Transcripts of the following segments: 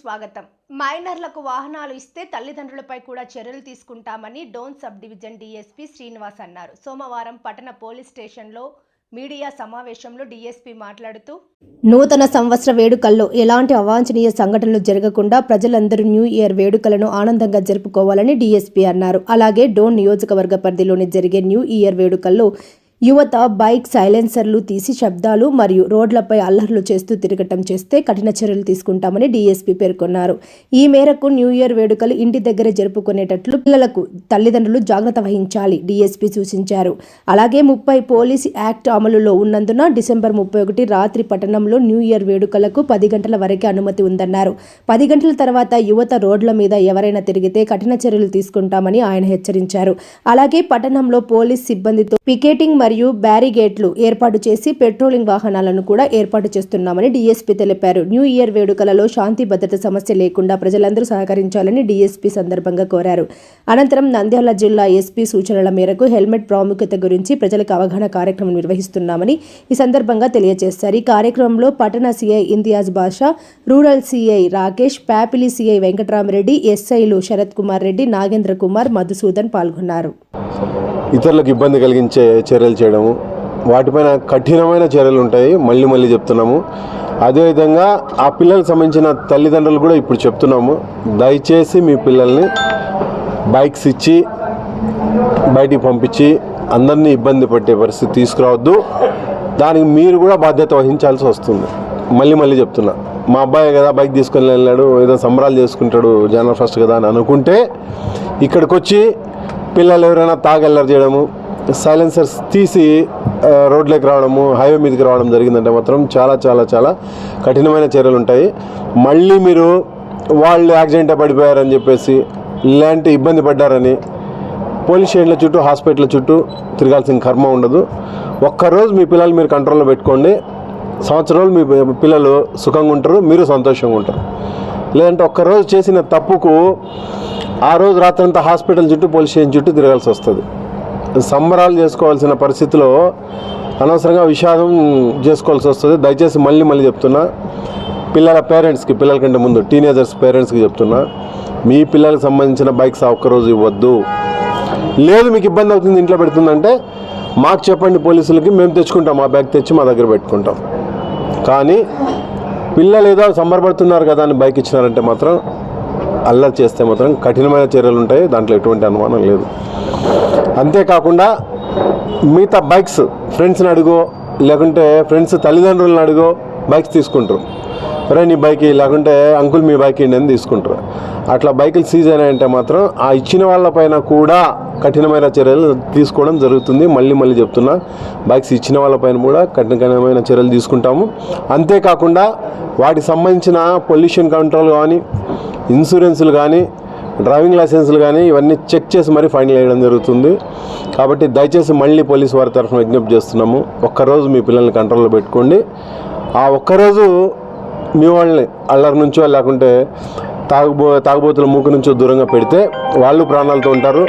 స్వాగతం. మైనర్లకు వాహనాలు ఇస్తే తల్లిదండ్రులపై కూడా చర్యలు తీసుకుంటామని Dhone sub division DSP Srinivas అన్నారు. సోమవారం పట్టణ పోలీస్ స్టేషన్లో మీడియా సమావేశంలో డీఎస్పీ మాట్లాడుతూ నూతన సంవత్సర వేడుకల్లో ఎలాంటి అవాంఛనీయ సంఘటనలు జరగకుండా ప్రజలందరూ న్యూ ఇయర్ వేడుకలను ఆనందంగా జరుపుకోవాలని డీఎస్పీ అన్నారు. అలాగే డోన్ నియోజకవర్గ పరిధిలోని జరిగే న్యూ ఇయర్ వేడుకల్లో యువత బైక్ సైలెన్సర్లు తీసి శబ్దాలు మరియు రోడ్లపై అల్లర్లు చేస్తూ తిరగటం చేస్తే కఠిన చర్యలు తీసుకుంటామని డీఎస్పీ పేర్కొన్నారు. ఈ మేరకు న్యూ ఇయర్ వేడుకలు ఇంటి దగ్గర జరుపుకునేటట్లు పిల్లలకు తల్లిదండ్రులు జాగ్రత్త వహించాలి డీఎస్పీ సూచించారు. అలాగే ముప్పై పోలీస్ యాక్ట్ అమలులో ఉన్నందున డిసెంబర్ ముప్పై ఒకటి రాత్రి పట్టణంలో న్యూ ఇయర్ వేడుకలకు పది గంటల వరకే అనుమతి ఉందన్నారు. పది గంటల తర్వాత యువత రోడ్ల మీద ఎవరైనా తిరిగితే కఠిన చర్యలు తీసుకుంటామని ఆయన హెచ్చరించారు. అలాగే పట్టణంలో పోలీస్ సిబ్బందితో పికెటింగ్ మరియు బ్యారిగేట్లు ఏర్పాటు చేసి పెట్రోలింగ్ వాహనాలను కూడా ఏర్పాటు చేస్తున్నామని డీఎస్పీ తెలిపారు. న్యూ ఇయర్ వేడుకలలో శాంతి భద్రత సమస్య లేకుండా ప్రజలందరూ సహకరించాలని డీఎస్పీ సందర్భంగా కోరారు. అనంతరం నంద్యాల జిల్లా ఎస్పీ సూచనల మేరకు హెల్మెట్ ప్రాముఖ్యత గురించి ప్రజలకు అవగాహన కార్యక్రమం నిర్వహిస్తున్నామని ఈ సందర్భంగా తెలియజేశారు. ఈ కార్యక్రమంలో పట్టణ CI Imtiaz Basha rural CI Rakesh Pyapili CI Venkataramareddy ఎస్ఐలు శరత్ కుమార్ రెడ్డి నాగేంద్ర కుమార్ మధుసూదన్ పాల్గొన్నారు. ఇతరులకు ఇబ్బంది కలిగించే చర్యలు చేయడము వాటిపైన కఠినమైన చర్యలు ఉంటాయి మళ్ళీ మళ్ళీ చెప్తున్నాము. అదేవిధంగా ఆ పిల్లలకు సంబంధించిన తల్లిదండ్రులు కూడా ఇప్పుడు చెప్తున్నాము. దయచేసి మీ పిల్లల్ని బైక్స్ ఇచ్చి బయటికి పంపించి అందరినీ ఇబ్బంది పెట్టే పరిస్థితి తీసుకురావద్దు. దానికి మీరు కూడా బాధ్యత వహించాల్సి వస్తుంది. మళ్ళీ మళ్ళీ చెప్తున్నా. మా అబ్బాయి కదా బైక్ తీసుకొని వెళ్ళాడు ఏదో సంబరాలు చేసుకుంటాడు జనరల్ ఫస్ట్ కదా అని అనుకుంటే ఇక్కడికి వచ్చి పిల్లలు ఎవరైనా తాగెల్లరు చేయడము సైలెన్సర్స్ తీసి రోడ్లోకి రావడము హైవే మీదకి రావడం జరిగిందంటే మాత్రం చాలా చాలా చాలా కఠినమైన చర్యలు ఉంటాయి. మళ్ళీ మీరు వాళ్ళు యాక్సిడెంట్ పడిపోయారని చెప్పేసి ఇలాంటి ఇబ్బంది పడ్డారని పోలీస్ స్టేషన్ల చుట్టూ హాస్పిటల్ చుట్టూ తిరగాల్సిన కర్మ ఉండదు. ఒక్కరోజు మీ పిల్లలు మీరు కంట్రోల్లో పెట్టుకోండి. సంవత్సరాలు మీ పిల్లలు సుఖంగా ఉంటారు మీరు సంతోషంగా ఉంటారు. లేదంటే ఒక్కరోజు చేసిన తప్పుకు ఆ రోజు రాత్రంతా హాస్పిటల్ చుట్టూ పోలీస్ స్టేషన్ చుట్టూ తిరగాల్సి వస్తుంది. సంబరాలు చేసుకోవాల్సిన పరిస్థితిలో అనవసరంగా విషాదం చేసుకోవాల్సి వస్తుంది. దయచేసి మళ్ళీ మళ్ళీ చెప్తున్నా పిల్లల పేరెంట్స్కి పిల్లల కంటే ముందు టీనేజర్స్ పేరెంట్స్కి చెప్తున్నా మీ పిల్లలకు సంబంధించిన బైక్స్ ఒక్కరోజు ఇవ్వద్దు. లేదు మీకు ఇబ్బంది అవుతుంది ఇంట్లో పెడుతుందంటే మాకు చెప్పండి పోలీసులకి మేము తెచ్చుకుంటాం మా బ్యాగ్ తెచ్చి మా దగ్గర పెట్టుకుంటాం. కానీ పిల్లలు ఏదో సంబరపడుతున్నారు కదా అని బైక్ ఇచ్చినారంటే మాత్రం అల్లరి చేస్తే మాత్రం కఠినమైన చర్యలు ఉంటాయి దాంట్లో ఎటువంటి అనుమానం లేదు. అంతేకాకుండా మిగతా బైక్స్ ఫ్రెండ్స్ని అడుగో లేకుంటే ఫ్రెండ్స్ తల్లిదండ్రులను అడుగో బైక్స్ తీసుకుంటారు. అరే నీ బైక్ లేకుంటే అంకుల్ మీ బైక్ ఇండి అని తీసుకుంటారు. అట్లా బైకులు సీజ్ అయినాయంటే మాత్రం ఆ ఇచ్చిన వాళ్ళపైన కూడా కఠినమైన చర్యలు తీసుకోవడం జరుగుతుంది. మళ్ళీ మళ్ళీ చెప్తున్నా బైక్స్ ఇచ్చిన వాళ్ళపైన కూడా కఠినమైన చర్యలు తీసుకుంటాము. అంతేకాకుండా వాటికి సంబంధించిన పొల్యూషన్ కంట్రోల్ కానీ ఇన్సూరెన్సులు కానీ డ్రైవింగ్ లైసెన్సులు కానీ ఇవన్నీ చెక్ చేసి మరీ ఫైన్ వేయడం జరుగుతుంది. కాబట్టి దయచేసి మళ్ళీ పోలీస్ వారి తరఫున విజ్ఞప్తి చేస్తున్నాము. ఒక్కరోజు మీ పిల్లల్ని కంట్రోల్లో పెట్టుకోండి. ఆ ఒక్కరోజు మీ వాళ్ళని అల్లరి నుంచో లేకుంటే తాగుబో తాగుబోతుల మూకు నుంచో దూరంగా పెడితే వాళ్ళు ప్రాణాలతో ఉంటారు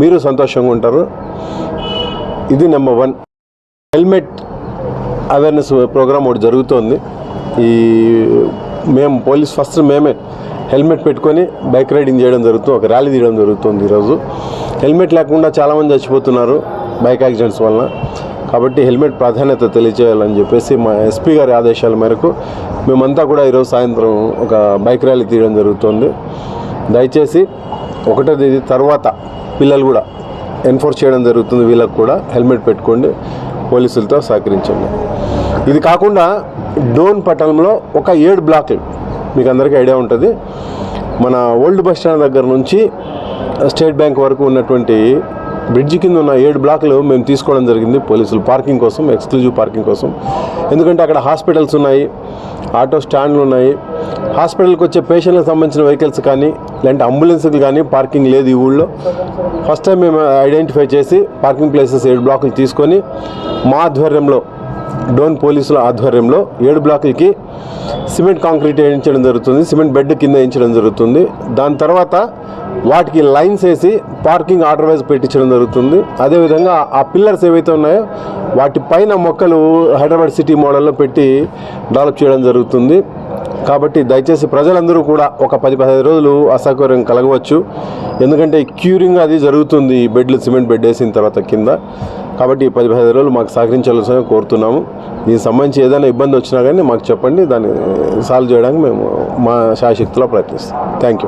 మీరు సంతోషంగా ఉంటారు. ఇది number one. Helmet awareness program ఒకటి జరుగుతోంది. ఈ మేము పోలీస్ ఫస్ట్ మేమే హెల్మెట్ పెట్టుకొని బైక్ రైడింగ్ చేయడం జరుగుతుంది ఒక ర్యాలీ తీయడం జరుగుతుంది ఈరోజు. హెల్మెట్ లేకుండా చాలామంది చచ్చిపోతున్నారు బైక్ యాక్సిడెంట్స్ వలన. కాబట్టి హెల్మెట్ ప్రాధాన్యత తెలియజేయాలని చెప్పేసి మా ఎస్పీ గారి ఆదేశాల మేరకు మేమంతా కూడా ఈరోజు సాయంత్రం ఒక బైక్ ర్యాలీ తీయడం జరుగుతుంది. దయచేసి ఒకటో తేదీ తర్వాత పిల్లలు కూడా ఎన్ఫోర్స్ చేయడం జరుగుతుంది. వీళ్ళకు కూడా హెల్మెట్ పెట్టుకోండి పోలీసులతో సహకరించండి. ఇది కాకుండా డోన్ పట్టణంలో ఒక ఏడు బ్లాక్లు మీకు అందరికీ ఐడియా ఉంటుంది. మన ఓల్డ్ బస్ స్టాండ్ దగ్గర నుంచి స్టేట్ బ్యాంక్ వరకు ఉన్నటువంటి బ్రిడ్జ్ కింద ఉన్న ఏడు బ్లాక్లు మేము తీసుకోవడం జరిగింది పోలీసులు. పార్కింగ్ కోసం ఎక్స్క్లూజివ్ పార్కింగ్ కోసం. ఎందుకంటే అక్కడ హాస్పిటల్స్ ఉన్నాయి ఆటో స్టాండ్లు ఉన్నాయి. హాస్పిటల్కి వచ్చే పేషెంట్లకు సంబంధించిన వెహికల్స్ కానీ లేదంటే అంబులెన్స్కి కానీ పార్కింగ్ లేదు ఈ ఊళ్ళో. ఫస్ట్ టైం మేము ఐడెంటిఫై చేసి పార్కింగ్ ప్లేసెస్ ఏడు బ్లాకులు తీసుకొని మా ఆధ్వర్యంలో డోన్ పోలీసుల ఆధ్వర్యంలో ఏడు బ్లాకులకి సిమెంట్ కాంక్రీట్ వేయించడం జరుగుతుంది సిమెంట్ బెడ్ కింద వేయించడం జరుగుతుంది. దాని తర్వాత వాటికి లైన్స్ వేసి పార్కింగ్ ఆర్డర్ వైజ్ పెట్టించడం జరుగుతుంది. అదేవిధంగా ఆ పిల్లర్స్ ఏవైతే ఉన్నాయో వాటిపైన మొక్కలు హైదరాబాద్ సిటీ మోడల్లో పెట్టి డెవలప్ చేయడం జరుగుతుంది. కాబట్టి దయచేసి ప్రజలందరూ కూడా ఒక పది పదిహేను రోజులు అసౌకర్యం కలగవచ్చు. ఎందుకంటే క్యూరింగ్ అది జరుగుతుంది ఈ బెడ్లు సిమెంట్ బెడ్ వేసిన తర్వాత కింద. కాబట్టి ఈ పది పదిహేను రోజులు మాకు సహకరించాల్సిన కోరుతున్నాము. దీనికి సంబంధించి ఏదైనా ఇబ్బంది వచ్చినా కానీ మాకు చెప్పండి దాన్ని సాల్వ్ చేయడానికి మేము మా శాశక్తిలో ప్రయత్నిస్తాం. Thank you